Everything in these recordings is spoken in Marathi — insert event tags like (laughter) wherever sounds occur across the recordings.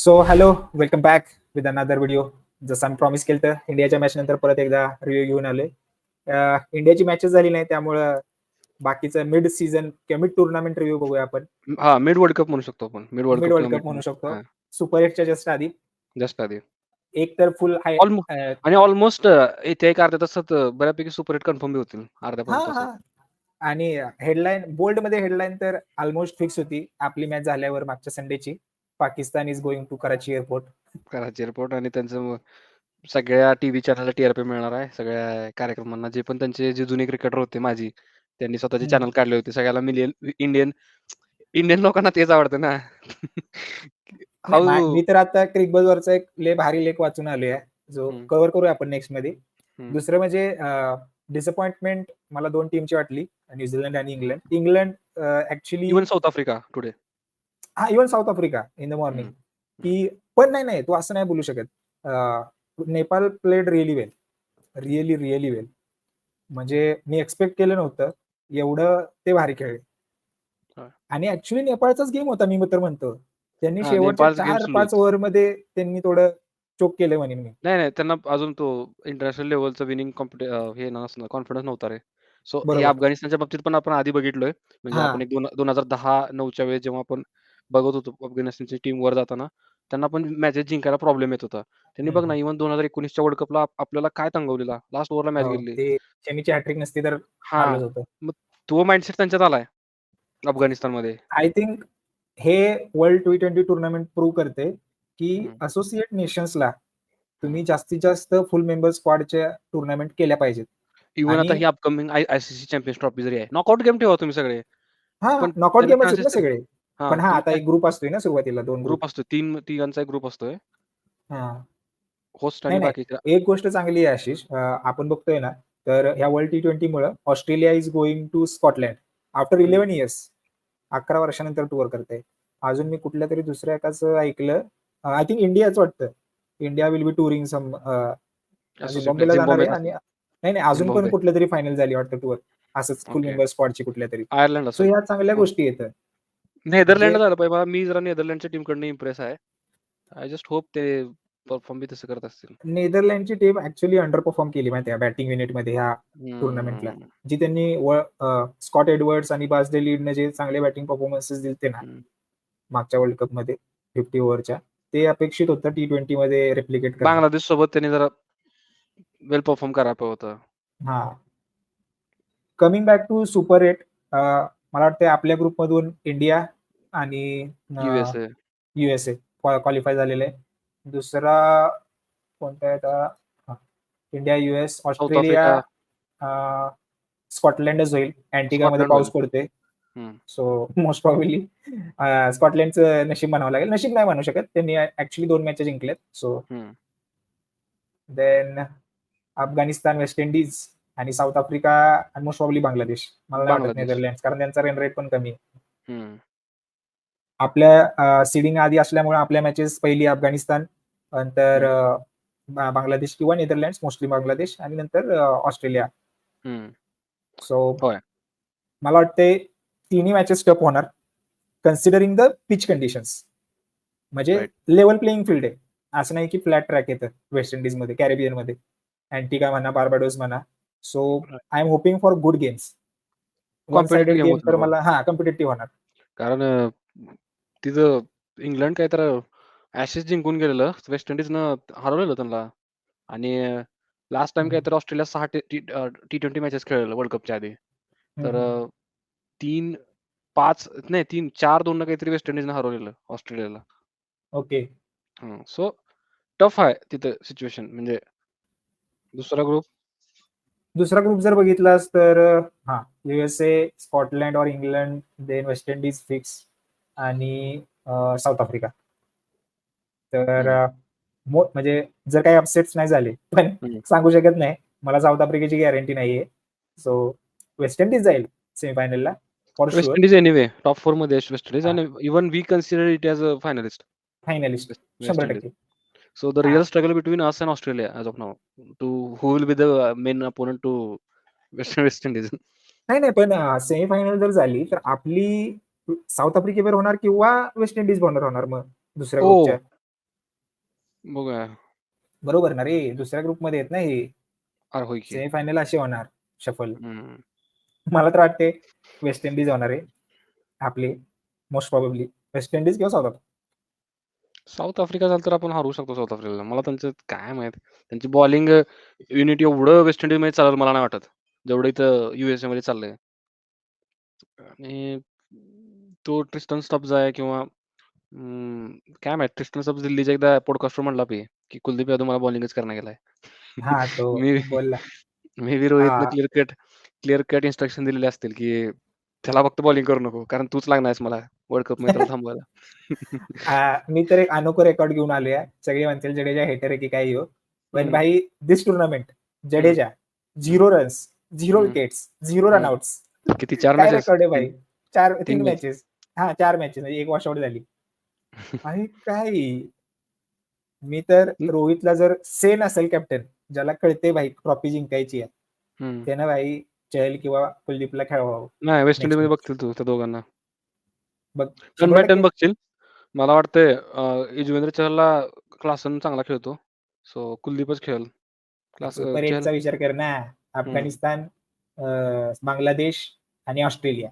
So hello welcome back with another video जसं आम्ही प्रॉमिस केलं तर इंडियाच्या मॅच नंतर परत एकदा रिव्ह्यू घेऊन आलोय. इंडियाची मॅचेस झाली नाही त्यामुळं बाकीचं मिड सीझन किंवा मिड टुर्नामेंट रिव्ह्यू बघूया आपण. हा मिड वर्ल्ड कप म्हणू शकतो आपण. Mid world mid cup world cup म्हणू शकतो. सुपर एटच्या जस्ट आधी. जस्ट आधी. एक तर फुल आणि ऑलमोस्ट येथे एक अर्ध्या तासात बऱ्यापैकी सुपर हिट कन्फर्म होतील अर्ध्या आणि हेडलाईन बोल्डमध्ये हेडलाईन तर ऑलमोस्ट फिक्स होती. आपली मॅच झाल्यावर मागच्या संडेची Pakistan is going to Karachi airport Karachi airport आणि त्यांचं सगळ्या टीव्ही चॅनलला टीआरपी मिळणार आहे. सगळ्या कार्यक्रमांना जे पण त्यांचे जे जुने क्रिकेटर होते माझी त्यांनी स्वतःचे. चॅनल काढले होते. सगळ्याला मिलियन इंडियन इंडियन लोकांना तेच आवडतं ना. (laughs) मा- तर आता क्रिकबल वरचा एक लय भारी लेख वाचून आलोय. जो. कव्हर करूया आपण नेक्स्टमध्ये. दुसरं म्हणजे डिसअपॉइंटमेंट मला दोन टीमची वाटली न्यूझीलंड आणि England England actually even South Africa today हा even South Africa in the morning की पण नाही नाही तू असं नाही बोलू शकत. अं, Nepal played really well really really well म्हणजे मी एक्सपेक्ट केलं नव्हतं. एवढं ते भारी खेळले. आणि ऍक्च्युली नेपाळचाच गेम होता मी तर म्हणतो. त्यांनी शेवटच्या game चार पाच ओव्हरमध्ये त्यांनी थोडं चोक केलं म्हणेन मी. नाही नाही त्यांना अजून तो इंटरनॅशनल लेवलचं विनिंग हे कॉन्फिडन्स नव्हता रे. सो. अफगाणिस्तानच्या बाबतीत पण आपण आधी बघितलोय. म्हणजे. आपण दोन हजार दहा नऊच्या वेळेस जेव्हा आपण बघत होतो अफगाणिस्तानची टीम वर जाताना. त्यांना पण मॅचेस जिंकायला प्रॉब्लेम येत होता. त्यांनी बघ ना इव्हन दोन हजार एकोणीसच्या वर्ल्ड कपला आपल्याला काय तंगवलेला? लास्ट ओव्हरला मॅच गेली सेमीची हॅट्रिक नसती तर हा. होतं. तो माइंडसेट त्यांच्यात आलाय अफगाणिस्तानमध्ये आय थिंक हे world T twenty tournament prove करते की. असोसिएट नेशन्सला तुम्ही जास्तीत जास्त फुल मेंबर स्क्वॉडच्या टुर्नामेंट केल्या पाहिजेत. इव्हन आता ही अपकमिंग आयसीसी चॅम्पियन्स ट्रॉफी जरी आहे नॉकआउट गेम ठेवा तुम्ही सगळे. हा नॉकआउट chances- सगळे. पण हा आता एक ग्रुप असतोय ना सुरुवातीला दोन ग्रुप ग्रुप असतो तीन तिघांचा एक ग्रुप असतोय. हा. होस्ट आणि नाही, नाही. बाकीच्या एक गोष्ट चांगली आहे आशिष अं, आपण बघतोय ना तर ह्या वर्ल्ड टी ट्वेंटी मुळे Australia is going to Scotland after eleven years अकरा वर्षानंतर टूर करते अजून मी कुठल्या तरी दुसऱ्या एकाच ऐकलं आय थिंक इंडियाच वाटतं. India will be touring some झिम्बाब्वेला जाणार आहे आणि नाही नाही अजून पण झिम्बाब्वे. कुठल्या तरी फायनल झाली वाटतं टूर असंच फुल. मेंबर स्क्वॉडची कुठल्या तरी. आयर्लंड सो ह्या चांगल्या हो. गोष्टी येतात नेदरलँड म्हणजे- झालं पाहिजे. मला मी जरा नेदरलँडच्या टीम कडनं इम्प्रेस आहे. आय जस्ट होप ते परफॉर्म बी तसं करत असतील. नेदरलँडची टीम ऍक्च्युली अंडर परफॉर्म केली माहिती आहे बॅटिंग युनिटमध्ये ह्या टुर्नामेंटला. जी त्यांनी स्कॉट एडवर्ड्स आणि बासडे लीडने जे चांगले बॅटिंग परफॉर्मन्सेस दिले ना हम्म. मागच्या वर्ल्ड कपमध्ये फिफ्टी ओव्हरच्या ते अपेक्षित होतं टी ट्वेंटी मध्ये रेप्लिकेट बांगलादेश सोबत त्यांनी जरा वेल परफॉर्म पाहिजे होतं. हा. Coming back to super eight मला वाटतं आपल्या ग्रुप मधून इंडिया आणि युएसए युएसए क्वालिफाय झालेले दुसरा कोणता आहे आता. इंडिया युएस ऑस्ट्रेलिया स्कॉटलँडच होईल. अँटिगा मध्ये स्कॉटलंड पाऊस. पडते. सो मोस्ट प्रॉब्ली स्कॉटलँडचं नशीब म्हणावं लागेल. नशीब नाही म्हणू शकत. त्यांनी ऍक्च्युली दोन match जिंकल्यात so. Then Afghanistan West Indies आणि साऊथ आफ्रिका आणि मोस्ट प्रॉब्ली बांगलादेश मला नाही वाटत. नेदरलँड कारण त्यांचा रन रेट पण कमी आहे. आपल्या सिडिंग आधी असल्यामुळे आपल्या मॅचेस पहिली अफगाणिस्तान नंतर बांगलादेश किंवा नेदरलँड मोस्टली बांगलादेश आणि नंतर ऑस्ट्रेलिया. सो. मला वाटते तिन्ही मॅचेस टफ होणार कन्सिडरिंग द पिच कंडिशन्स म्हणजे. लेवल प्लेइंग फील्ड आहे असं नाही की फ्लॅट ट्रॅक येतं वेस्ट इंडिजमध्ये कॅरेबियनमध्ये अँटिका म्हणा बार्बाडोस म्हणा so. I am hoping for good games होतील तर. मला हा कम्पिटेटिव्ह होणार. कारण तिथं इंग्लंड काय तर ऍशेस जिंकून गेलेलं. वेस्ट इंडिजनं हरवलेलं त्यांना. आणि लास्ट टाइम काय. तर ऑस्ट्रेलिया सहा टी ट्वेंटी मॅचेस खेळलेलं वर्ल्ड कपच्या आधी. तर तीन पाच नाही तीन चार दोन काहीतरी वेस्ट इंडिजनं हरवलेलं ऑस्ट्रेलियाला. ओके. सो टफ आहे तिथं सिच्युएशन म्हणजे दुसरा ग्रुप दुसरा ग्रुप जर बघितलास तर हा. युएसए स्कॉटलँड और England then West Indies fix आणि साऊथ आफ्रिका तर म्हणजे जर काही अपसेट्स नाही झाले पण. सांगू शकत नाही. मला साऊथ आफ्रिकेची गॅरंटी नाहीये. सो वेस्ट इंडिज जाईल सेमीफायनलला वेस्ट इंडिज एनिवे टॉप फोरमध्ये वेस्ट इंडिज हा. आणि even we consider it as a finalist finalist शंभर टक्के. So the real struggle between us and Australia as of now to who will be the main opponent to (laughs) West, West Indies. नाही नाही पण सेमीफायनल जर झाली तर आपली साऊथ आफ्रिकेवर होणार किंवा वेस्ट इंडिज बॉर्डर होणार मग दुसऱ्या ग्रुपच्या बघूया. बरोबर ना रे? दुसऱ्या ग्रुपमध्ये आहेत ना हे. अरे होय की. सेमीफायनल असे होणार शफल. हं. मला तर वाटते वेस्ट इंडिज होणार आहे. आपली मोस्ट प्रोबॅबली वेस्ट इंडिज किंवा साऊथ आफ्रिका. साऊथ आफ्रिका झालं तर आपण हरवू शकतो साऊथ आफ्रिकेला. मला त्यांचं काय माहीत. त्यांची बॉलिंग युनिट एवढं वेस्ट इंडिजमध्ये चालेल मला नाही वाटत. जेवढं इथं यूएसएमध्ये चाललंय. आणि तो ट्रिस्टन स्टब्स आहे किंवा काय माहीत ट्रिस्टन स्टब्स दिल्लीच्या एकदा पॉडकास्टवर म्हटला बी, की कुलदीप यादव मला बॉलिंगच करणार गेलाय. मे be रोहितनं. Clear cut clear cut instruction दिलेले असतील, की त्याला फक्त बॉलिंग करू नको. कारण तूच लागणार आहेस मला वर्ल्ड कपमध्ये त्याला थांबवायला. मी तर एक अनोखं रेकॉर्ड घेऊन आलोय हां. सगळे म्हणतील जडेजा हेटर आहे की काही हो. पण. भाई दिस टूर्नामेंट. जडेजा 0 रन्स, 0 हं. विकेट्स, 0 हं. रनआउट्स. किती 4 काय मॅचेस? रेकॉर्ड आहे 3 भाई? 4 3 3 मॅच. मॅचेस. हां, 4 मॅचेस म्हणजे 1 वॉशआउट झाली. (laughs) भाई काय? मी तर. रोहितला जर सेन असेल कॅप्टन, ज्याला कळते भाई ट्रॉफी जिंकायची आहे. त्यानं भाई चहल किंवा कुलदीपला खेळवावं. नाही वेस्ट नेक्स्ट इंडिजमध्ये मॅच. बघतील तू त्या दोघांना. बघ टर्न बाय टर्न 100% बघशील. मला वाटतंय अ, युजवेंद्र चहलला क्लासन चांगला खेळतो. सो कुलदीपच खेळेल. क्लास अ, सुपर चहल 8चा विचार कर ना. हं. अफगाणिस्तान, अ, बांगलादेश आणि ऑस्ट्रेलिया.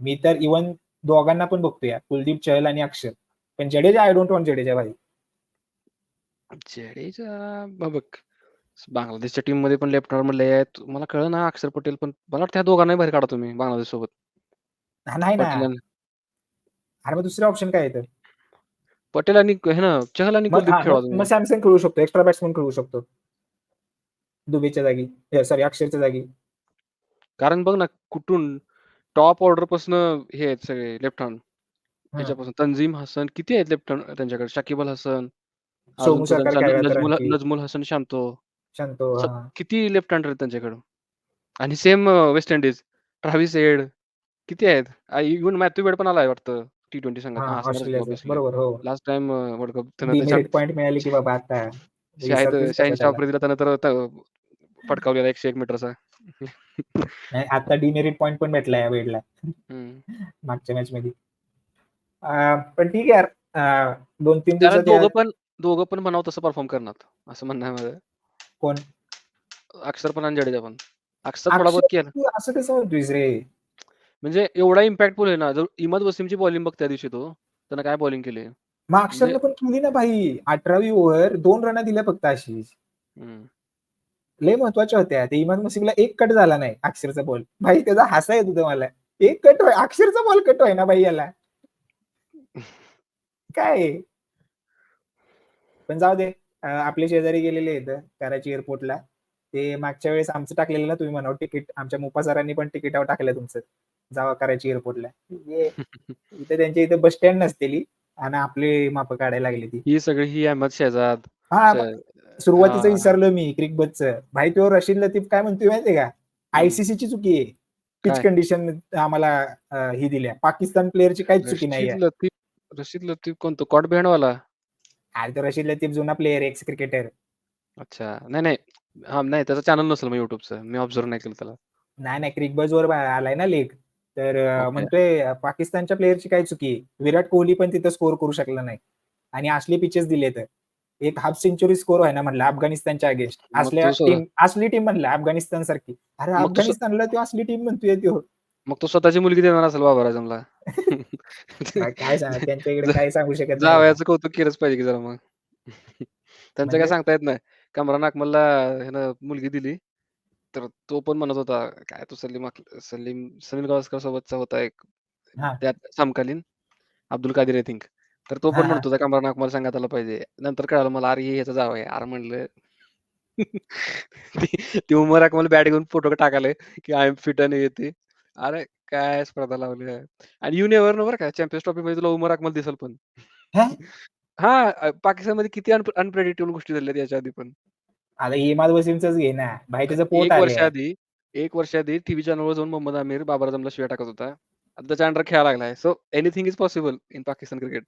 मी तर इव्हन दोघांना पण बघतोय कुलदीप, चहल आणि अक्षर. पण Jadeja I don't want Jadeja भाई. जडेजा मग बघ, बांगलादेशच्या टीममध्ये पण लेफ्ट आर्मर लय आहेत. मला कळेना अक्षर पटेल पण मला वाटतं ह्या दोघांनाही बाहेर काढा तुम्ही बांगलादेशसोबत. हां, नाही ना. पटेल आणि अरे मग दुसरे ऑप्शन काय तर? पटेल आणि हे ना चहल आणि मग कुलदीप हां, खेळवा मग मग तुम्ही. सॅमसन खेळू शकतो. एक्स्ट्रा बॅट्समन खेळू शकतो. दुबेच्या जागी. सॉरी अक्षरच्या जागी. कारण बघ ना कुठून टॉप ऑर्डरपासनं हे आहेत सगळे लेफ्ट हँड. ह्याच्यापासून तंझीम हसन किती आहेत लेफ्ट हँड त्यांच्याकडे. शकीब अल हसन. अजून सोमू तो सरकार त्यांचा काय न नजमुल हसन शांतो. शांतो. स हां. किती लेफ्ट हँडर आहेत त्यांच्याकडं. आणि same West Indies. Travis Head किती आहेत. इव्हन मॅथ्यू वेड पण आलाय वाटतं टी20 संघात. हां, असणारच की ऑस्ट्रेलियाचं. ऑब्व्हियसली. बरोबर. हो. Last time uh, world cup त्यानं त्याच्या डिमेरिट पॉइंट मिळाले की बाबा आता शाहिद विसरतोच शाहीन कसं शाह त्याला. आफ्रिदीला त्यानं तर त फटकावलेला 101 मीटरचा. नाही आता डिमेरिट पॉइंट पण भेटला या वेडला. हं. मागच्या मॅचमध्ये. अ, पण ठीक आहे यार. अ, 2-3 कारण दिवसात या दोघं पण दोघं पण म्हणावं तसं परफॉर्म करणार. असं म्हणणं आहे माझं. कोण? अक्षर पण आणि जडेजा पण. अक्षर थोडा बहुत अक्षर केला. तू असं कसं म्हणतोयस रे? म्हणजे एवढा इम्पॅक्टफुल आहे ना, जर इमाद वसीमची बॉलिंग बघ त्या दिवशी तो. त्यानं काय बॉलिंग केली. मग म्हणजे अक्षरनं पण केली ना भाई. 18वी ओव्हर 2 रना दिल्या फक्त. हं. लय महत्त्वाच्या होत्या. ते इमाद वसीमला एक कट झाला नाही अक्षरचा बॉल. भाई त्याचा हसा येत होता मला. एक कट होय अक्षरचा बॉल कट होईना भाई याला. काय? पण जाऊ दे. आपले शेजारी गेलेले आहेत कराची एअरपोर्टला. ते मागच्या वेळेस आमचं टाकलेलं ना तुम्ही म्हणावं तिकीट. आमच्या मुप्पा सरांनी पण तिकिटावर टाकलं तुमचं. जावा कराची एअरपोर्टला. (laughs) इथे त्यांच्या इथे बस स्टँड नसतेली आणि आपली मापं काढायला लागली ती. ही सगळी ही अहमद शेहजाद. हां, च सुरुवातीचं. विसरलो मी क्रिकबजचं. भाई तो रशीद लतीफ काय म्हणतोय माहितीये का? हं. आयसीसीची चुकी आहे. पिच? कंडिशन आम्हाला ही दिल्या. पाकिस्तान प्लेयरची काहीच चुकी नाहीये. रशीद लतीफ रशीद लतीफ कोण तो कॉट बिहाइंडवाला? अरे तो रशीद लतीफ जुना प्लेयर एक्स क्रिकेटर. अच्छा. नाही, नाही. हां, नाही त्याचं चॅनल नसेल मग YouTubeचं. मी ऑब्झर्व्ह नाही केलं त्याला. नाही, नाही. क्रिकबजवर आलाय ना लेख. तर. म्हणतोय पाकिस्तानच्या प्लेयरची काय चुकी आहे. विराट कोहली पण तिथं स्कोर करू शकला नाही. आणि असले पिचेस दिलेत. एक हाफ सेंच्युरी स्कोर व्हायना म्हटलं अफगाणिस्तानच्या अगेन्स्ट. असल्या टीम असली टीम म्हणलं अफगाणिस्तानसारखी. अरे मग तो स अफगाणिस्तानला तो असली टीम म्हणतोय तो. मग तो स्वतःची मुलगी देणार असेल बाबर आझमला. काय काय सांगा त्यांच्या इकडे जा काही सांगू शकत बाबा. जावयाचं कौतुक केलंच पाहिजे की जरा मग. (laughs) त्यांचं काय म्हणजे सांगता येत नाही. कामरान अकमलला मुलगी दिली. तर तो पण म्हणत होता काय तो सलीम अक सलीम सलीम गावस्कर सोबतचा होता एक हां. त्यात समकालीन. Abdul Qadir I think. तर तो पण हां. म्हणत होता कामरान अकमल संघात आला पाहिजे. नंतर कळालं मला अरे हे ह्याचा जावई आहे. अरे म्हणलं ती (laughs) ती उमर अकमल बॅट घेऊन फोटो टाकायलंय की आय एम फिट आणि हे ते. अरे काय स्पर्धा लावली आहे. आणि यू नेव्हर नो बरं का चॅम्पियन्स ट्रॉफीमध्ये तुला उमर अकमल दिसेल पण. हां? हां, अ, पाकिस्तानमध्ये किती अन अनप्रेडिक्टेबल गोष्टी झाल्यात याच्या आधी पण. आता इमाद वसीमचंच घे ना. भाई अ, त्याचं पोट 1 आलंय. वर्षाआधी 1 वर्षाआधी टीव्ही चॅनलवर जाऊन मोहम्मद आमिर बाबर आझमला शिव्या टाकत होता. आता त्याच्या अंडर खेळायला लागलाय. So anything is possible in Pakistan cricket.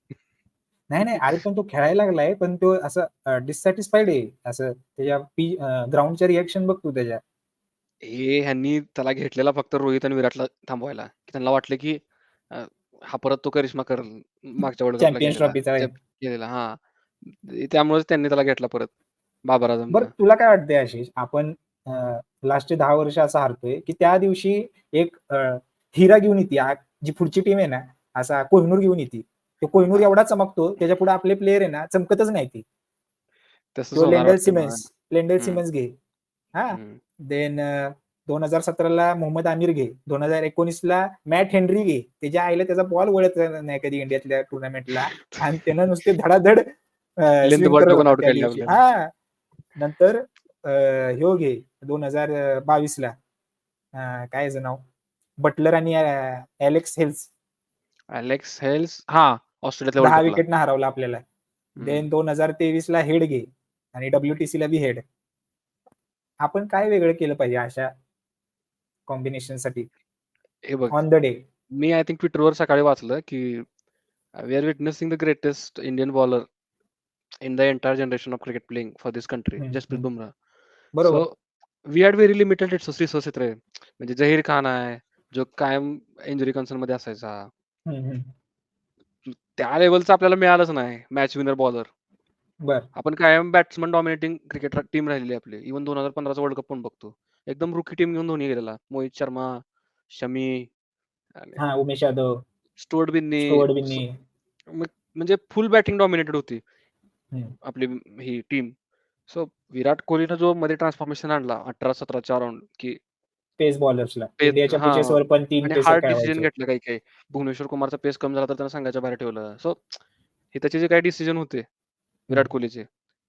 नाही, नाही. अरे पण तो खेळायला लागलाय. पण तो असं डिससॅटिस्फाईड आहे. असं त्याच्या पी ग्राउंडच्या रिएक्शन बघ तू त्याच्या. हे ह्यांनी त्याला घेतलेला फक्त रोहित आणि विराटला थांबवायला. की त्यांना वाटलं की अ, हा परत तो करिश्मा करेल. मागच्या वर्ल्ड कपला चॅम्पियन्स केलेला. ट्रॉफीचा चॅम्प केलेला हां. त्यामुळेच त्यांनी त्याला घेतला परत बाबर बरं आझमला. तुला काय वाटतंय आशिष आपण लास्टचे 10 वर्ष असं हारतोय, की त्या दिवशी एक हिरा घेऊन येते जी पुढची टीम आहे ना, असा कोहिनूर घेऊन येते. तो कोहिनूर एवढा चमकतो, त्याच्यापुढे आपले प्लेयर आहे ना, चमकतच नाही ती. लेंडल. सिमेन्स लेंडल हं. सिमेन्स घे. हां. हं. देन अ, 2017ला मोहम्मद आमिर घे. 2019ला मॅट हेनरी घे. त्याच्या आईला त्याचा बॉल वळत नाही कधी इंडियातल्या टुर्नामेंटला आणि त्यानं नुसते धडाधड. हां. नंतर ह्यो घे 2022ला अ, काय याचं नाव? बटलर आणि uh, Alex Hales. Alex Hales हां, वर्ल्ड 10 कपला. विकेटनं हरवला आपल्याला. हं. देन 2023ला हेड घे आणि डब्ल्यूटीसीला बी हेड. आपण काय वेगळं केलं पाहिजे अशा कॉम्बिनेशनसाठी? हे बघ, ऑन द डे. मी आय थिंक Twitterवर सकाळी वाचलं, की we are witnessing the greatest Indian bowler in the entire generation of cricket playing for this country, Jasprit. Bumrah. बरोबर. We had very limited resource resources रे. म्हणजे झहीर खान आहे, जो कायम इंजुरी कन्सर्नमध्ये असायचा. हं, हं. त्या लेव्हलचं आपल्याला मिळालंच नाही मॅच विनर बॉलर. आपण कायम बॅट्समन डॉमिनेटिंग क्रिकेट टीम राहिलेली आपली. इव्हन 2015चा वर्ल्ड कप पण बघतो. एकदम रुकी टीम घेऊन धोनी गेलेला. मोहित शर्मा, शमी उमेश यादव. स्टुअर्ट बिन्नी. म्हणजे फुल बॅटिंग डॉमिनेटेड होती. आपली ही टीम. सो विराट कोहलीनं जो मध्ये ट्रान्सफॉर्मेशन आणला 18-17च्या अराउंड, की पेस बॉलर्सला. पेस इंडियाच्या हां. पिचेसवर पण 3 आणि पेसर हार्ड डिसिजन. घेतले काही-काही. भुवनेश्वर कुमारचा पेस कमी झाला तर त्यानं संघाच्या बाहेर ठेवलं. सो हे त्याचे जे काही डिसिजन होते विराट हं. कोहलीचे,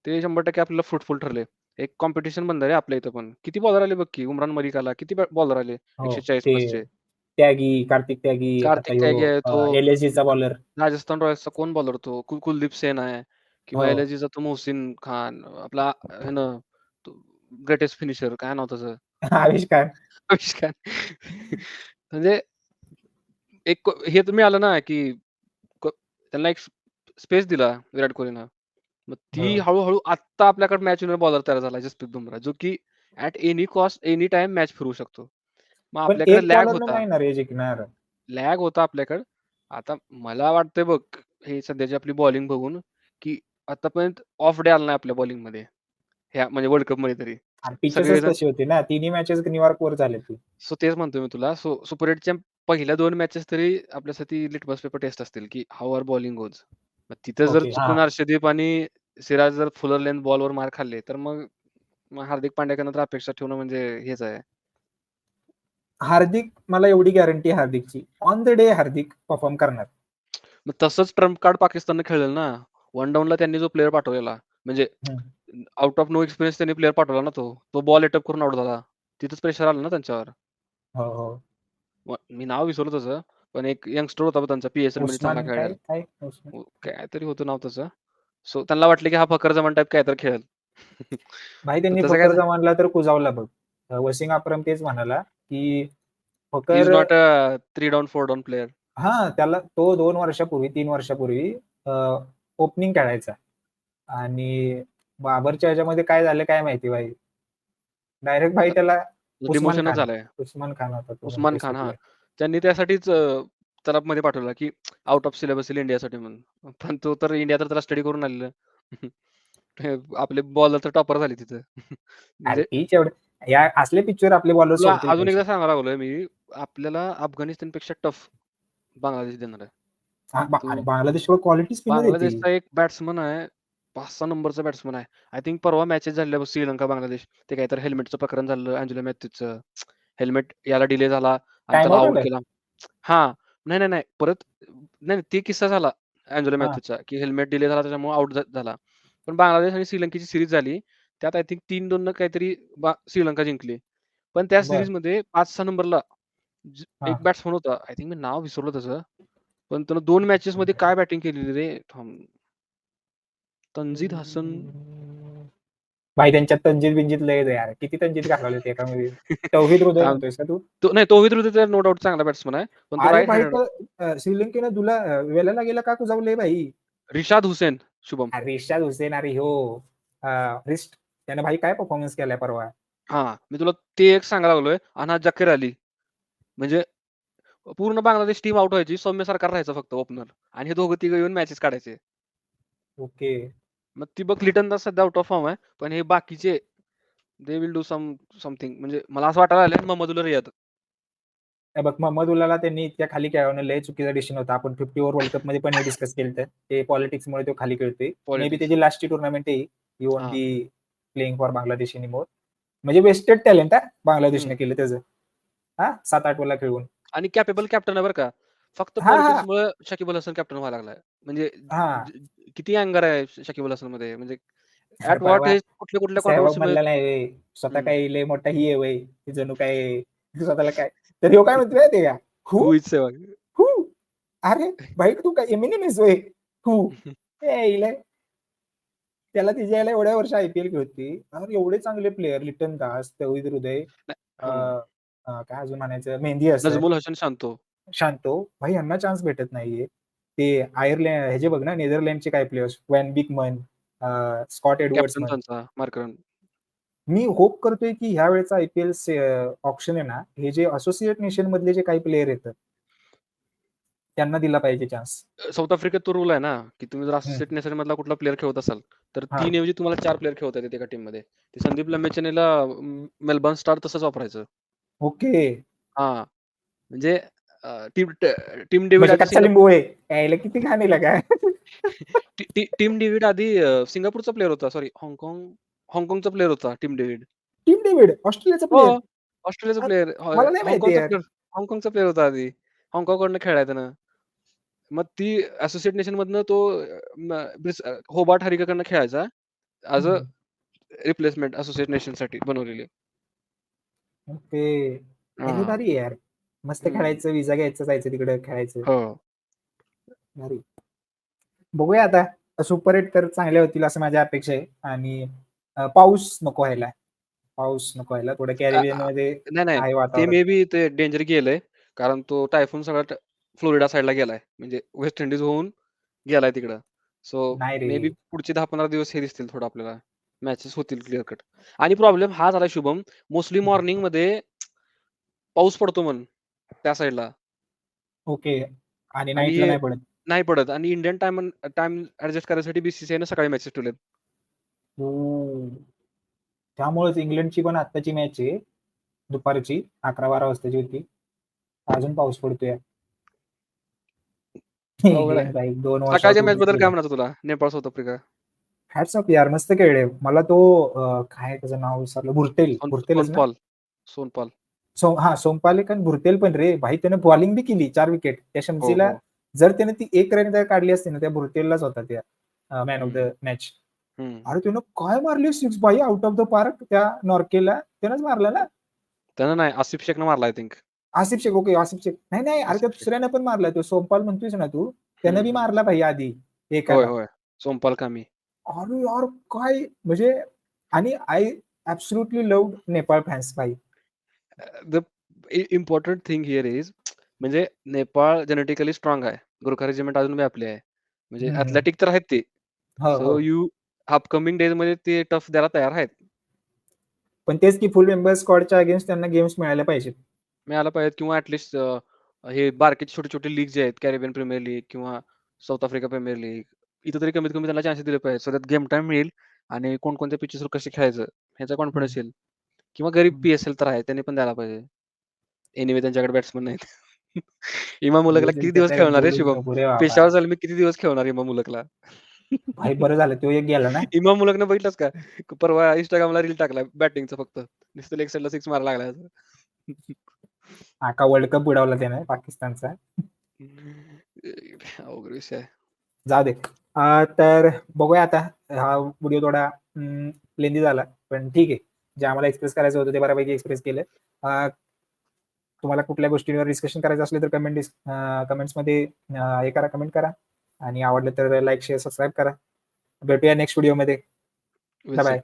ते 100% आपल्याला फ्रुटफुल ठरले. एक कॉम्पिटिशन बनलं रे आपल्या इथं पण. किती बॉलर आले बघ की. उमरान मलिक आला. किती बॉलर आले हो. 140 ते प्लसचे. त्यागी, कार्तिक त्यागी, आता कार्तिक ह्यो त्यागी आहे तो. एल-एस-जीचा बॉलर. राजस्थान रॉयल्सचा कोण बॉलर तो? कुल कुलदीप सेन आहे किंवा हो. एल-एस-जीचा तो मोहसिन खान. आपला ह्यानं तो ग्रेटेस्ट फिनिशर काय नाव त्याचं? (laughs) आविष्कार. आविष्कार. म्हणजे एक हे तर मिळालं ना, की क त्यांना एक स्पेस दिला विराट कोहलीनं. मग ती हो. हळू-हळू आत्ता आपल्याकडे मॅच विनर बॉलर तयार झाला जसप्रीत बुमराह, जो की at any cost, any time match फिरवू शकतो. मग पण आपल्याकडे एक लॅग बॉलरनं होता. नाही ना रे जिंकणार. लॅग होता आपल्याकडं. आता मला वाटतंय बघ, हे सध्याची आपली बॉलिंग बघून, की आतापर्यंत ऑफ डे आला नाही आपल्या बॉलिंगमध्ये. ह्या म्हणजे वर्ल्ड तरी. पिचेसच सगळेजण तशी होती ना. तिन्ही मॅचेस न्यूयॉर्कवर झाल्यात. सो तेच म्हणतोय मी तुला. सो सुपर 8च्या पहिल्या 2 मॅचेस तरी आपल्यासाठी लिटमस पेपर टेस्ट असतील, की हाऊ आवर बॉलिंग गोज. तिथं जर. चुकून. हर्षदीप आणि सिराज जर फुलर लेंथ बॉलवर मार खाल्ले, तर मग हार्दिक पांड्याकडनं तर अपेक्षा ठेवणं म्हणजे हेच आहे. हार्दिक मला एवढी guarantee हार्दिकची. On the day Hardik perform करणार. मग तसंच ट्रम्प कार्ड पाकिस्ताननं खेळलेलं ना. वन डाऊनला त्यांनी जो प्लेयर पाठवलेला, म्हणजे. आउट ऑफ नो एक्सपिरियन्स त्यांनी प्लेयर पाठवला ना तो. तो बॉल एटअप करून आउट झाला. तिथंच प्रेशर आलं ना त्यांच्यावर. हो, हो. मी नाव विसरलो त्याचं. पण एक यंगस्टर होता त्यांचा चांगला काय? खेळलेला. काय उस्मान? हो, काहीतरी होतं नाव त्याचं. सो त्यांना वाटलं, की हा फकर जमान टाइप काहीतरी खेळेल. भाई (laughs) तर त्यांनी तसं फकर काय जमानला तर कुजावला बघ. अ, वसीम अक्रम तेच म्हणाला, की Fakhar not a 3 down, 4 down player. हां, त्याला तो 2 वर्षापूर्वी, 3 वर्षापूर्वी ओपनिंग खेळायचा. आणि बाबरच्या ह्याच्यामध्ये काय झालं काय माहिती भाई. डायरेक्ट भाई त्याला उस्मान. झालंय. उस्मान खान होता उस्मान खान. हां. त्यांनी त्यासाठीच त्याला मध्ये पाठवलं, की आउट ऑफ सिलेबस येईल इंडियासाठी म्हणून. पण तो तर इंडिया तर त्याला स्टडी करून आलेलं. (laughs) आपले बॉलर तर टॉपर झाले तिथं. (laughs) म्हणजे या असले पिचवर आपले बॉलर अजून. एकदा सांगायला लागलोय मी, आपल्याला अफगाणिस्तानपेक्षा टफ बांगलादेश देणार आहे. बांगलादेशवर क्वालिटी. बांगलादेशचा एक बॅट्समन आहे. 5-6 नंबरचा बॅट्समन आहे. आय थिंक परवा मॅचेस झालेल्या बघ श्रीलंका, बांगलादेश. ते काहीतरी हेल्मेटचं प्रकरण झालं अँजेलो मॅथ्यूजचं. हेल्मेट याला डिले झाला? केला. हां. नाही, नाही, नाही. परत नाही, नाही. ते किस्सा झाला अँजेलो. मॅथ्यूजचा, की हेल्मेट डिले झाला त्याच्यामुळे आउट झाला. पण बांगलादेश आणि श्रीलंकेची सीरीज झाली. त्यात आय थिंक 3-2 न काहीतरी श्रीलंका जिंकली. पण त्या बरं. सीरीजमध्ये 5-6 नंबरला ज हां. एक बॅट्समन होता. आय थिंक मी नाव विसरलो त्याचं. पण त्यानं 2 मॅचेसमध्ये काय बॅटिंग केलेली रे. तंजीद हसन भाई त्यांच्यात तंजीद-बिंजीद लय आहे यार. किती तंजीद घालवलेत एका मध्ये. तौहिद हृदय (laughs) थांब. म्हणतोयस का तू? नाही तौहिद हृदय तर नो डाउट चांगला बॅट्समन आहे. पण श्रीलंकेनं तुला वेलाला गेला का कुजावलंय भाई. रिशाद हुसेन शुभम. रिशाद हुसेन अरे अ, रिस्ट त्यानं भाई काय परफॉर्मन्स केलाय परवा. हां. मी तुला ते एक सांगायला लागलोय आणि हा जकीर अली. म्हणजे पूर्ण बांगलादेश टीम आउट व्हायची. सौम्य सरकार राहायचं फक्त ओपनर आणि हे दोघं तिघं येऊन मॅचेस काढायचे. ओके. मग ती बघ लिटन दास सध्या आउट ऑफ फॉर्म आहे. पण हे बाकीचे they will do some something म्हणजे मला असं वाटायला लागलं मोहम्मदुल्लाह रियाद हे बघ मोहम्मद उल्लाला त्यांनी इतक्या खाली खेळवणं लय चुकीचा डिसिजन होता. आपण फिफ्टी ओव्हर वर्ल्ड कपमध्ये पण हे डिस्कस केलं तर ते पॉलिटिक्स मुळे तो खाली खेळतोय. Maybe. त्याची लास्ट टुर्नामेंट आहे. ही. Won't. Be playing for Bangladesh anymore म्हणजे वेस्टेड टॅलेंट आहे बांगलादेशने. केलं त्याचं. हा? सात आठ वेळेला खेळून. आणि कॅपेबल कॅप्टन आहे बरं का. फक्त हा, हा. मुळे हसन कॅप्टन व्हायला लागलाय. म्हणजे हा. ज- ज- किती अँगर आहे शकीब अल हसनमध्ये म्हणजे अरे ऍट वॉट परवा हे कुठल्या कुठल्या सहवाग कॉन्ट्रोवर्सी म्हणला नाही. स्वतः हम्म. काही लय मोठा ही आहे वय. जणू काय स्वतःला काय? तर ह्यो काय म्हणतोय माहितीये का? हु हु अरे भाई तू काय एमिनेम आहेस होय हु (laughs) ए, इले. त्याला तिच्या यायला एवढ्या वर्ष आयपीएल खेळती अरे एवढे चांगले प्लेयर लिटन दास तौहिद हृदय अं, अं, काय अजून म्हणायचं? मेहंदी असं नजमुल हसन शांतो. शांतो? भाई यांना चान्स भेटत नाहीये. ते आयर्लंड ह्याचे बघ ना नेदरलँडचे काय प्लेयर्स वॅन बिगमन स्कॉट एडवर्ड्स कॅप्टन त्यांचा मी होप करतोय की ह्या वेळेचा आयपीएल ऑप्शन आहे ना हे जे असोसिएट नेशन मधले जे काही प्लेयर येतात त्यांना दिला पाहिजे चान्स साऊथ आफ्रिकेत तो रूल आहे ना की तुम्ही जर असोसिएट नेशन मधला कुठला प्लेअर खेळत असाल तर हा. तीन ऐवजी तुम्हाला चार प्लेअर खेळता येतात एका टीममध्ये. ते संदीप लंबेचनेला मेलबर्न स्टार तसंच वापरायचं. ओके. हा. म्हणजे टीम टीम डेव्हिड म्हणजे आधी कच्चा लिंबू आहे. यायला किती घाण आहे काय टी- टी- टीम डेव्हिड आधी अं, सिंगापूरचा प्लेअर होता. सॉरी हाँगकाँग हाँगकाँगचा प्लेअर होता टीम डेव्हिड. Tim David? ऑस्ट्रेलियाचा हो प्लेयर ऑस्ट्रेलियाचा अरे, प्लेअर मला नाही माहिती यार. हाँगकाँगचा प्लेअर होता आधी. हाँगकाँग कडनं खेळाय त्यानं मग ती असोसिएट नेशन मधनं तो होबार्ट हरिकाकडनं खेळायचा. ऍज अ रिप्लेसमेंट असोसिएट नेशनसाठी बनवलेली. ओके. हा. भारी आहे यार. मस्त. खेळायचं विजा घ्यायचं जायचं तिकडे खेळायचं. हो. भारी. बघूया आता. सुपर एट तर चांगले होतील असं माझ्या अपेक्षा आहे. आणि अं, पाऊस नको व्हायला. पाऊस नको व्हायला. थोडं कॅरिबियनमध्ये नाही नाही. आहे ते वातावरण. मे बी ते डेंजर गेलंय. कारण तो टायफून सगळा फ्लोरिडा साईडला गेलाय. म्हणजे वेस्ट इंडिज होऊन गेलाय तिकडं. सो नाही मे बी पुढचे दहा पंधरा दिवस हे दिसतील थोडं आपल्याला. मॅचेस होतील क्लिअर कट आणि प्रॉब्लेम हा झाला शुभम मोस्टली मॉर्निंगमध्ये पाऊस पडतो म्हण त्या साईडला ओके. आणि नाही पडत. नाही पडत. आणि इंडियन टाइम टाइम ऍडजस्ट करायसाठी बीसीसीआय ने सकाळी मॅचेस ठेवलेत. हो. त्यामुळेच इंग्लंडची पण आत्ताची मॅच आहे. दुपारची अकरा बारा वाजताची होती. अजून पाऊस पडतोय. (laughs) दोन सकाळच्या मॅच बद्दल काय म्हणायचं तुला? Nepal South Africa. Hats off यार मस्त खेळले मला तो काय त्याचं नाव विसरलं. भुरतेल ना? सोनपाल. सोनपाल. सो हा सोमपाल एक आणि भुरतेल पण रे. भाई त्याने बॉलिंग बी केली. चार विकेट त्या शमसीला. जर त्याने ती एक रन जर काढली असती ना त्या भुरतेललाच होता त्या मॅन ऑफ द मॅच. अरे त्यानं काय मारली सिक्स बाई आउट ऑफ द पार्क त्या नॉर्केला. त्यानंच मारला ना? त्यानं नाही आसिफ शेखनं मारला I think Asif Sheikh okay Asif Sheikh. नाही नाही अरे त्या. दुसऱ्यानं पण मारला. तो सोमपाल म्हणतोयस ना तू? त्यानं बी. मारला भाई आधी. एका होय सोमपाल कामी. अरे यार काय म्हणजे आणि I absolutely love Nepal fans भाई. The important thing here is म्हणजे नेपाळ जेनेटिकली स्ट्रॉंग आहे. गुरखा रेजिमेंट अजून बी आपले आहे. म्हणजे हम्म. अथलेटिक तर आहेत ते. सो यू अपकमिंग डेजमध्ये ते टफ द्यायला तयार आहेत. पण तेच की फुल मेंबर स्क्वॉडच्या अगेन्स्ट त्यांना गेम्स मिळायला पाहिजेत. मिळायला पाहिजेत किंवा ऍटलिस्ट हे बारकेचे छोटे छोटे लीग जे आहेत कॅरेबियन प्रीमियर लीग किंवा साऊथ आफ्रिका प्रीमियर लीग इथं तरी कमीत कमी त्यांना चान्सेस दिले पाहिजे सो त्यात गेम टाइम मिळेल आणि कोणकोणत्या पिचेसवर कसे खेळायचं ह्याचा कॉन्फिडन्स येईल. किंवा गरीब हम्म. पीएसएल तर आहे त्यांनी पण द्यायला पाहिजे. एनिवे त्यांच्याकडे बॅट्समन नाहीत. (laughs) इमाम मुलकला किती दिवस खेळणार आहे शुभम? पेशावर झालं मी किती दिवस खेळणार इमाम मुलकला भाई बरं झालं तो एक गेला ना? (laughs) इमाम मुलकनं बघितलंस का? परवा इंस्टाग्रामला रील टाकला बॅटिंगचं फक्त. नुसतं लेग साईडला सिक्स मारा लागला आका वर्ल्ड कप बुडवला त्याने पाकिस्तानचा. अवघड विषय जाऊ दे. तर बघूया आता हा व्हिडिओ थोडा लेंदी झाला पण ठीक आहे. जे आम्हाला एक्सप्रेस करायचं होतं ते बऱ्यापैकी एक्सप्रेस केलं. तुम्हाला कुठल्या गोष्टींवर डिस्कशन करायचं असलं तर कमेंट कमेंट्समध्ये हे करा कमेंट करा. आणि आवडलं तर लाईक शेअर सबस्क्राईब करा. भेटूया नेक्स्ट व्हिडिओमध्ये. बाय